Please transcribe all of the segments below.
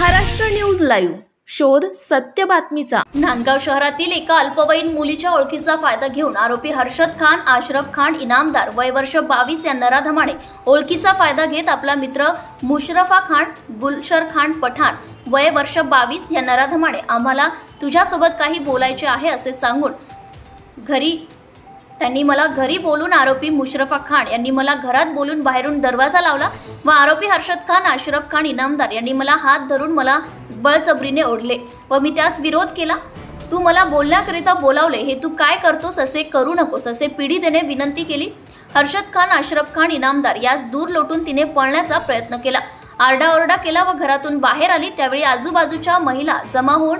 Maharashtra news live. शोध सत्य बातमीचा. नांदगाव शहरातील एका अल्पवयीन मुलीच्या ओळखीचा फायदा घेऊन आरोपी हर्षद खान आशरफ खान इनामदार वय वर्ष बावीस या नराधमाने ओळखीचा फायदा घेत आपला मित्र मुशरफा खान गुलशर खान पठाण वय वर्ष बावीस या नराधमाने आम्हाला तुझ्यासोबत काही बोलायचे आहे असे सांगून घरी त्यांनी मला घरी बोलून आरोपी मुशरफा खान यांनी मला घरात बोलून बाहेरून दरवाजा लावला व आरोपी हर्षद खान अशरफ खान इनामदार यांनी मला हात धरून मला बळजबरीने ओढले व मी त्यास विरोध केला. तू मला बोलण्याकरिता बोलावले हे तू काय करतोस असे करू नकोस असे पीडितेने विनंती केली. हर्षद खान अशरफ खान इनामदार यास दूर लोटून तिने पळण्याचा प्रयत्न केला. आरडाओरडा केला व घरातून बाहेर आली. त्यावेळी आजूबाजूच्या महिला जमा होऊन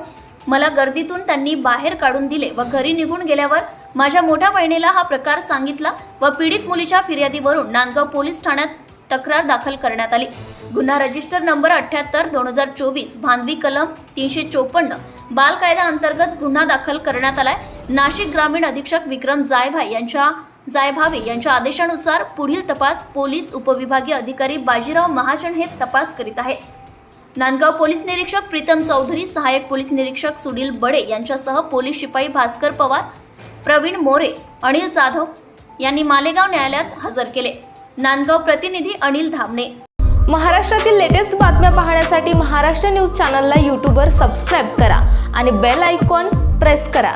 मला गर्दीतून त्यांनी बाहेर काढून दिले व घरी निघून गेल्यावर माझ्या मोठ्या बहिणीला हा प्रकार सांगितला व पीडित मुलीच्या फिर्यादीवरून नांदगाव पोलीस ठाण्यात तक्रार दाखल करण्यात आली. गुन्हा रजिस्टर नंबर अठ्याहत्तर दोन हजार चोवीस भांदवी कलम तीनशे चोपन्न बाल कायदा अंतर्गत गुन्हा दाखल करण्यात आलाय. नाशिक ग्रामीण अधीक्षक विक्रम जायभाई यांच्या जायभावे यांच्या आदेशानुसार पुढील तपास पोलीस उपविभागीय अधिकारी बाजीराव महाजन हे तपास करीत आहेत. नांदगाव पोलीस निरीक्षक प्रीतम चौधरी सहाय्यक पोलीस निरीक्षक सुनील बडे यांच्यासह पोलीस शिपाई भास्कर पवार प्रवीण मोरे अनिल जाधव यांनी मालेगाव न्यायालयात हजर केले. नांदगाव प्रतिनिधी अनिल धामणे. महाराष्ट्रातील लेटेस्ट बातम्या पाहण्यासाठी महाराष्ट्र न्यूज चॅनलला यूट्यूबवर सबस्क्राईब करा आणि बेल आयकॉन प्रेस करा.